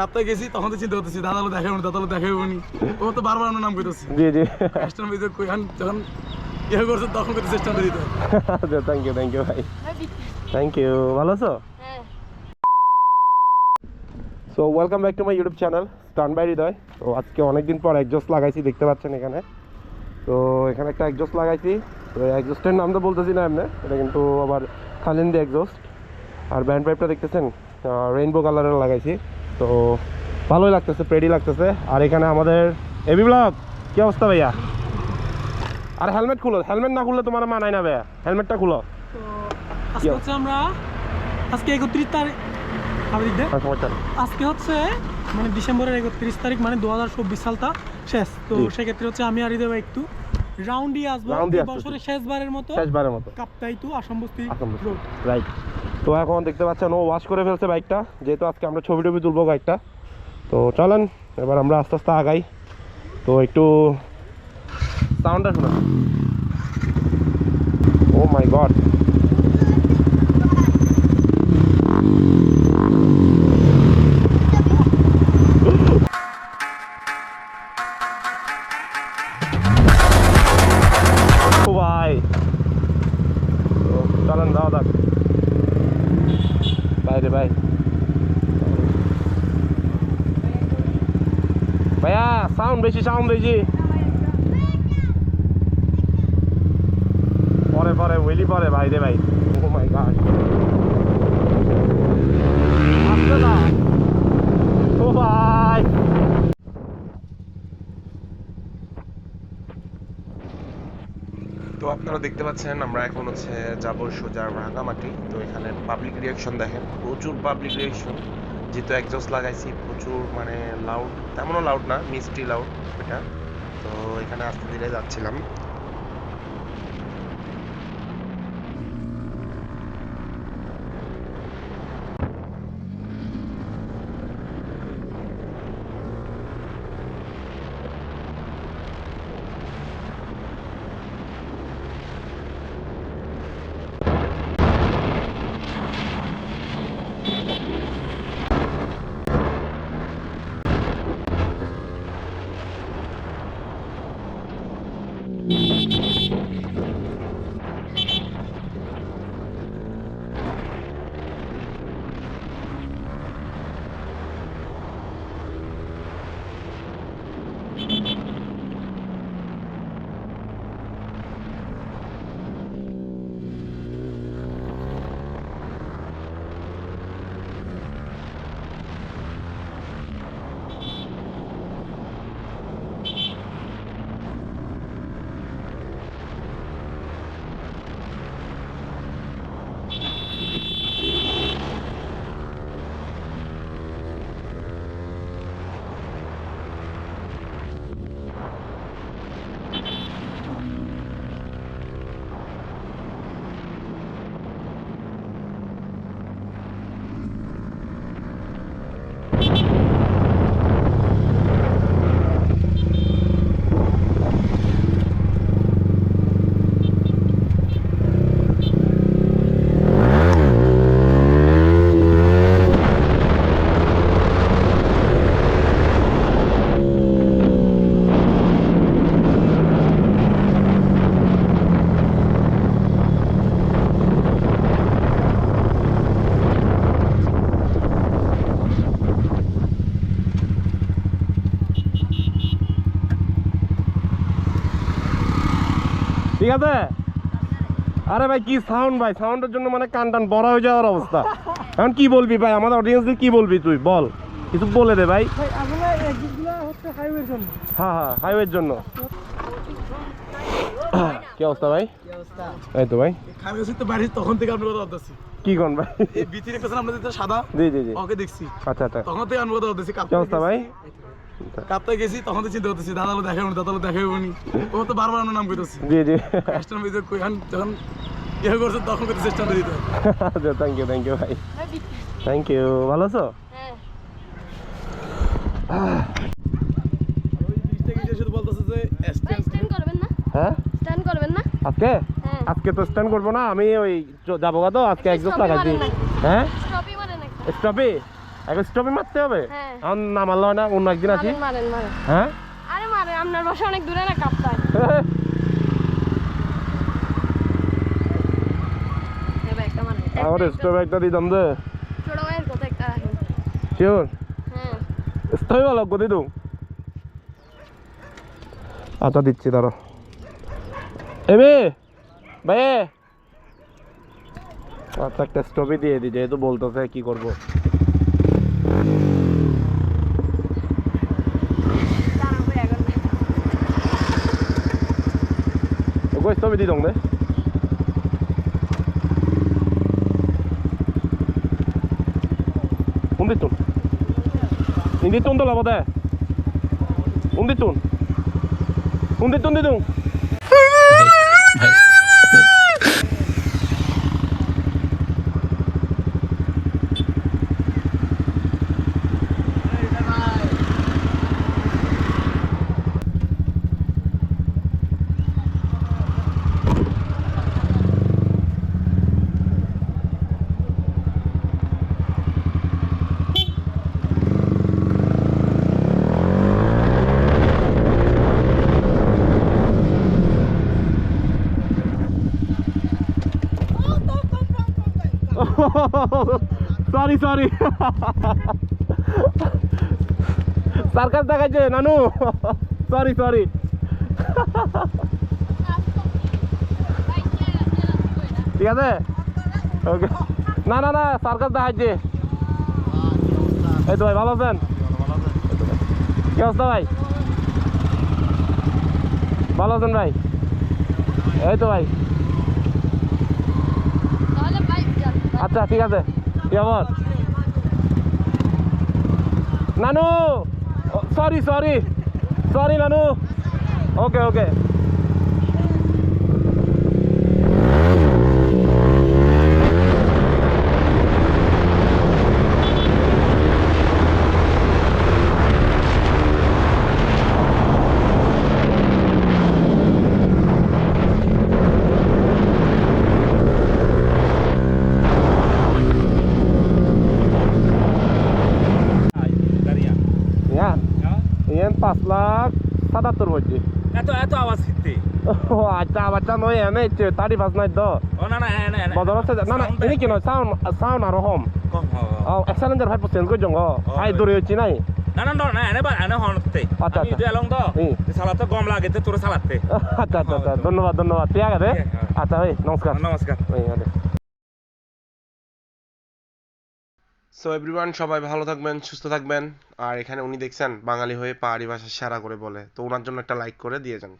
কাপ্তায় গেছি তখন তো চিন্তা করতেছি দাদালো দেখাবো না দাদালো দেখাবো নি। ও তো বারবার আমার নাম করতেছি জি জি। স্ট্যান্ড ভিতরে কইখান যখন ইয়ে করছে তখন করতেছে স্ট্যান্ডে দিতে আচ্ছা থ্যাংক ইউ থ্যাংক ইউ ভাই। ভাই থ্যাংক ইউ ভালো আছো? হ্যাঁ। So welcome back to my YouTube channel Stan by Hridoy তো আজকে অনেকদিন পর একজস্ট লাগাইছি দেখতে পাচ্ছেন এখানে। তো এখানে একটা একজস্ট লাগাইছি। তো একজস্টের নাম তো বলতেছি না এমনি এটা কিন্তু আবার খালিন্দি একজস্ট আর ব্যান্ড পাইপটা দেখতেছেন রেইনবো কালারের লাগাইছি। তো ভালোই লাগতেছে প্রেডি লাগতেছে। আর এখানে আমাদের এবি ব্লগ কি অবস্থা ভাইয়া? আর হেলমেট খুলো হেলমেট না খুললে তোমার মানায় না ভাইয়া। হেলমেটটা খুলো। আজকে আমরা আজকে একত্রিশ তারিখ নেই। আজকে হচ্ছে মানে ডিসেম্বরের একত্রিশ তারিখ মানে দু হাজার চব্বিশ সালটা শেষ। তো সেক্ষেত্রে হচ্ছে আমি আর দেবো একটু রাউন্ডই আসব। বছরের শেষবারের মতো শেষবারের মতো। কাপ্তাই টু আসাম বস্তি রাইট তো এখন দেখতে পাচ্ছেন, ও ওয়াশ করে ফেলছে বাইকটা যেহেতু আজকে আমরা ছবি টবি তুলবো বাইকটা তো চলেন, এবার আমরা আস্তে আস্তে আগাই। তো একটু সাউন্ডটা শুনুন। ও মাই গড ভাই। চলেন যাক। বাইরে ভাই ভাইয়া সাউন্ড বেশি সাউন্ড বেশি। পরে পরে ওইলি পরে, ভাই রে ভাই। ও মাই না। ও ভাই তো আপনারা দেখতে পাচ্ছেন, আমরা এখন হচ্ছে যাব সোজা রাঙামাটি। তো এখানে পাবলিক রিয়াকশন দেখেন, প্রচুর পাবলিক রিয়াকশন যেহেতু একজস্ট লাগাইছি, প্রচুর মানে লাউড তেমনও লাউড না, মিষ্টি লাউড এটা। তো এখানে আস্তে ধীরে যাচ্ছিলাম। ঠিক আছে? আরে ভাই কি সাউন্ড ভাই? সাউন্ডের জন্য মানে কান টান বড় হয়ে যাওয়ার অবস্থা। এখন কি বলবি ভাই? আমাদের অডিয়েন্সদের কি বলবি তুই? বল। কিছু বলে দে ভাই। ভাই আসলে এক্সিটগুলো হচ্ছে হাইওয়ের জন্য। হ্যাঁ হ্যাঁ হাইওয়ের জন্য। কি অবস্থা ভাই? এই তো ভাই। তখন থেকে আমি কথা বলতেছি। কি কোন ভাই? আমরা সাদা জি জি জি। ওকে দেখছি। আচ্ছা আচ্ছা। তখন থেকে আমি কথা বলতেছি কি অবস্থা ভাই? গেছি তখন তো চিন্তা করতেছি দাদালো দেখাবো না দাদালো দেখাবো নি ও তো বারবার আমার নাম জি জি। কইখান যখন ইয়ে করছে তখন করতেছে স্ট্যান্ডে দিতে। আচ্ছা থ্যাংক ইউ থ্যাংক ইউ ভাই। থ্যাংক ইউ ভালো আছো? হ্যাঁ। ওই ব্রিজটা গিয়ে শুধু বলতেছে যে ভাই স্ট্যান্ড স্ট্যান্ড করবেন না? হ্যাঁ? স্ট্যান্ড করবেন না? আজকে? হ্যাঁ। আজকে তো স্ট্যান্ড করব না আমি ওই যাব তো আজকে লাগাইছি হ্যাঁ? মানে স্টপে এখন স্টপে মারতে হবে? হ্যাঁ। এখন না মারলে হয় না অন্য একদিন আছি মারেন মারেন মারেন। হ্যাঁ? আরে মারেন আপনার বাসা অনেক দূরে না কাপ্তায় মারেন। আমার স্টপে একটা। দিতাম দে। ছোট ভাইয়ের কথা একটা রাখেন শিওর? হ্যাঁ। স্টপে ভালো গদি দু আচ্ছা দিচ্ছি ধরো এবে ভাই আচ্ছা একটা স্টপই দিয়ে দি যেহেতু বলতেছে কি করব। ਨਵੇਂ ਦੀ ਲਾਉਂਦੇ ਉਹਦੇ ਤੋਂ ਇਹਦੇ ਤੋਂ ਤਾਂ ਲਵਦਾ ਹੈ ਉਹਦੇ ਤੋਂ ਉਹਦੇ ਤੋਂ ਦੇ ਦੋ সরি sorry. সার্কাস দেখাচ্ছে নানু সরি সরি ঠিক আছে? ওকে না না না সার্কাস দেখাচ্ছে এই তো ভাই, ভালো আছেন? কি অবস্থা ভাই? ভালো আছেন ভাই? এই তো ভাই তাহলে ভাই যান আচ্ছা ঠিক আছে। কি নানু! সরি সরি সরি নানু। ওকে ওকে বলছি এত এত আওয়াজ কিনতে? ও আচ্ছা বাচ্চা নয় এনে তারি পাঁচ নাই তো ও না না এনে এনে বদল হচ্ছে না না ini কি নয় সাউন্ড সাউন্ড আর হম ও এক্সেলেন্টার ফাইভ পার্সেন্ট কই জঙ্গ আই দূরে হচ্ছি নাই। না না না এনে বা এনে হনতে আচ্ছা, আমি আচ্ছা। তুই এলং হুম। সালাতে গম লাগে তো তোর সালাতে আচ্ছা আচ্ছা আচ্ছা। ধন্যবাদ ধন্যবাদ। আছে, হ্যাঁ। আচ্ছা ভাই নমস্কার নমস্কার এই সো এভরিওয়ান সবাই ভালো থাকবেন, সুস্থ থাকবেন। আর এখানে উনি দেখছেন, বাঙালি হয়ে পাহাড়ি ভাষা সেরা করে বলে। তো ওনার জন্য একটা লাইক করে দিয়ে যান।